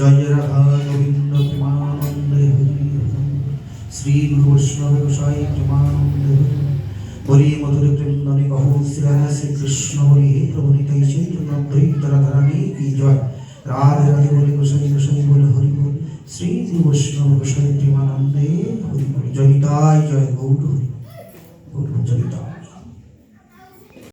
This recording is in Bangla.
জয় জয় রাধা গোবিন্দ প্রেমানন্দে হরি শ্রী বৈষ্ণব সাই প্রেমানন্দে হরি হরি মধুর বৃন্দনে বহু শ্রী রাধা শ্রী কৃষ্ণ হরি হে প্রভু নিতাই চৈতন্য দ্বৈত রাধারানী কি জয় রাধে রাধে বলে গোসাই গোসাই বলে হরি বল শ্রী বৈষ্ণব গোসাই প্রেমানন্দে হরি বল জয় নিতাই জয় গৌর হরি গৌর জয়